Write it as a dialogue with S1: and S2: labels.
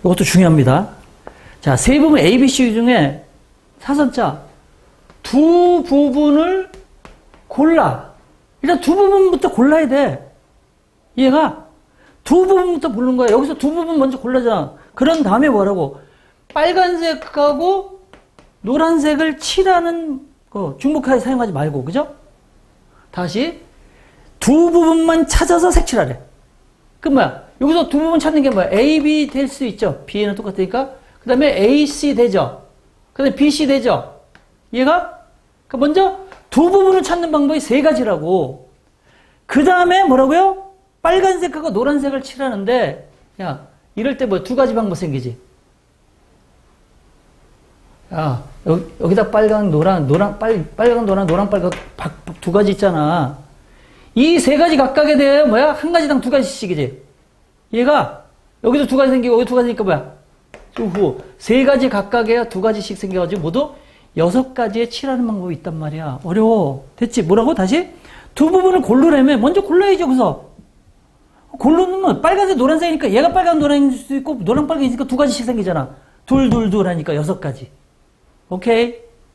S1: 이것도 중요합니다. 자, 세 부분 A, B, C 중에 사선자 두 부분을 골라. 일단 두 부분부터 골라야 돼. 얘가 두 부분부터 고르는 거야. 여기서 두 부분 먼저 골라잖아. 그런 다음에 뭐라고? 빨간색하고 노란색을 칠하는 거 중복하게 사용하지 말고, 그죠? 다시 두 부분만 찾아서 색칠하래. 그 뭐야? 여기서 두 부분 찾는 게 뭐야? A, B 될 수 있죠. B는 똑같으니까. 그 다음에 A, C 되죠. 그 다음에 B, C 되죠. 얘가? 그 먼저 두 부분을 찾는 방법이 세 가지라고. 그 다음에 뭐라고요? 빨간색하고 노란색을 칠하는데, 야, 이럴 때 뭐 두 가지 방법 생기지. 야, 여기, 여기다 빨강, 노랑, 노랑, 빨, 빨강, 노랑, 노랑, 빨강 박- 두 가지 있잖아. 이 세 가지 각각에 대해 뭐야? 한 가지당 두 가지씩이지. 얘가 여기도 두 가지 생기고 여기 두 가지 니까 뭐야? 후. 세 가지 각각에 두 가지씩 생겨가지고 모두 여섯 가지의 칠하는 방법이 있단 말이야. 어려워. 됐지? 뭐라고? 다시? 두 부분을 고르려면 먼저 골라야죠, 그래서. 고르는 건 빨간색, 노란색이니까 얘가 빨간, 노란일 수도 있고 노랑, 빨간이니까 두 가지씩 생기잖아. 둘, 둘, 둘 하니까 여섯 가지. 오케이?